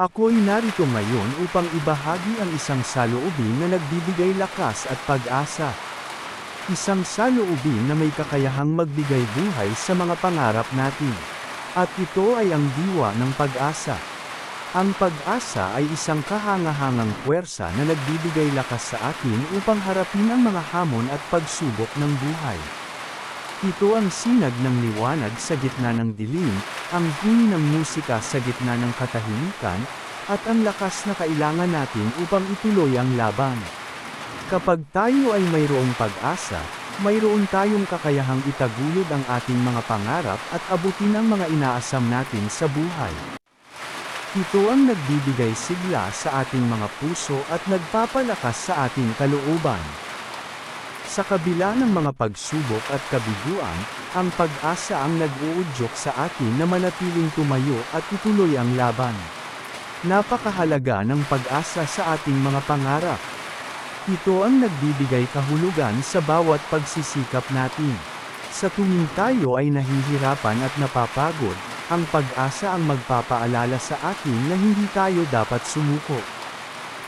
Ako'y narito ngayon upang ibahagi ang isang saloobin na nagbibigay lakas at pag-asa. Isang saloobin na may kakayahang magbigay buhay sa mga pangarap natin. At ito ay ang diwa ng pag-asa. Ang pag-asa ay isang kahangahangang puwersa na nagbibigay lakas sa atin upang harapin ang mga hamon at pagsubok ng buhay. Ito ang sinag ng liwanag sa gitna ng dilim, ang huni ng musika sa gitna ng katahimikan, at ang lakas na kailangan natin upang ituloy ang laban. Kapag tayo ay mayroong pag-asa, mayroon tayong kakayahang itaguyod ang ating mga pangarap at abutin ang mga inaasam natin sa buhay. Ito ang nagbibigay sigla sa ating mga puso at nagpapalakas sa ating kalooban. Sa kabila ng mga pagsubok at kabiguan, ang pag-asa ang nag-uudyok sa atin na manatiling tumayo at ituloy ang laban. Napakahalaga ng pag-asa sa ating mga pangarap. Ito ang nagbibigay kahulugan sa bawat pagsisikap natin. Sa tuwing tayo ay nahihirapan at napapagod, ang pag-asa ang magpapaalala sa atin na hindi tayo dapat sumuko.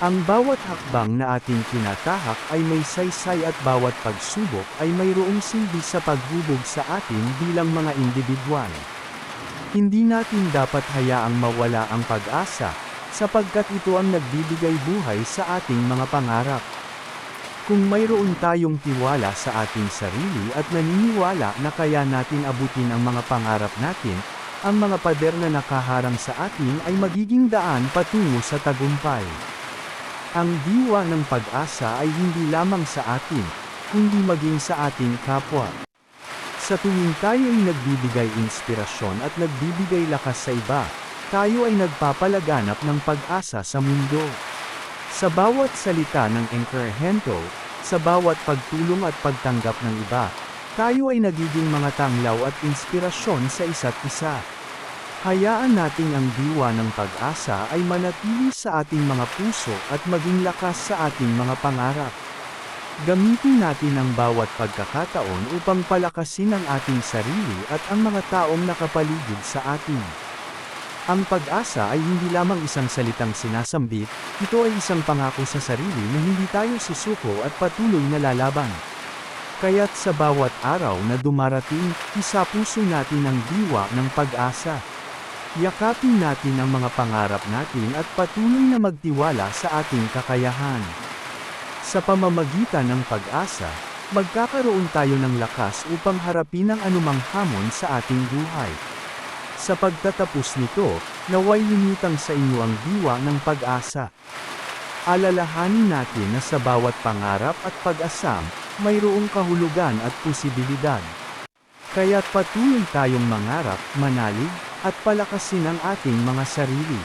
Ang bawat hakbang na ating tinatahak ay may saysay at bawat pagsubok ay mayroong silbi sa paghubog sa atin bilang mga individual. Hindi natin dapat hayaang mawala ang pag-asa, sapagkat ito ang nagbibigay buhay sa ating mga pangarap. Kung mayroon tayong tiwala sa ating sarili at naniniwala na kaya natin abutin ang mga pangarap natin, ang mga pader na nakaharang sa atin ay magiging daan patungo sa tagumpay. Ang diwa ng pag-asa ay hindi lamang sa atin, kundi maging sa ating kapwa. Sa tuwing tayo ay nagbibigay inspirasyon at nagbibigay lakas sa iba, tayo ay nagpapalaganap ng pag-asa sa mundo. Sa bawat salita ng encouragement, sa bawat pagtulong at pagtanggap ng iba, tayo ay nagiging mga tanglaw at inspirasyon sa isa't isa. Hayaan nating ang diwa ng pag-asa ay manatili sa ating mga puso at maging lakas sa ating mga pangarap. Gamitin natin ang bawat pagkakataon upang palakasin ang ating sarili at ang mga taong nakapaligid sa atin. Ang pag-asa ay hindi lamang isang salitang sinasambit, ito ay isang pangako sa sarili na hindi tayo susuko at patuloy na lalaban. Kaya't sa bawat araw na dumarating, isapuso natin ang diwa ng pag-asa. Yakapin natin ang mga pangarap natin at patuloy na magtiwala sa ating kakayahan. Sa pamamagitan ng pag-asa, magkakaroon tayo ng lakas upang harapin ang anumang hamon sa ating buhay. Sa pagtatapos nito, naway lumutang sa inyo ang diwa ng pag-asa. Alalahanin natin na sa bawat pangarap at pag-asam, mayroong kahulugan at posibilidad. Kaya't patuloy tayong mangarap, manalig, at palakasin ang ating mga sarili.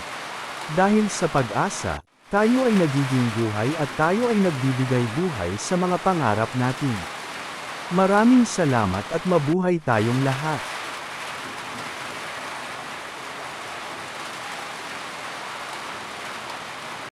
Dahil sa pag-asa, tayo ay nagiging buhay at tayo ay nagbibigay buhay sa mga pangarap natin. Maraming salamat at mabuhay tayong lahat.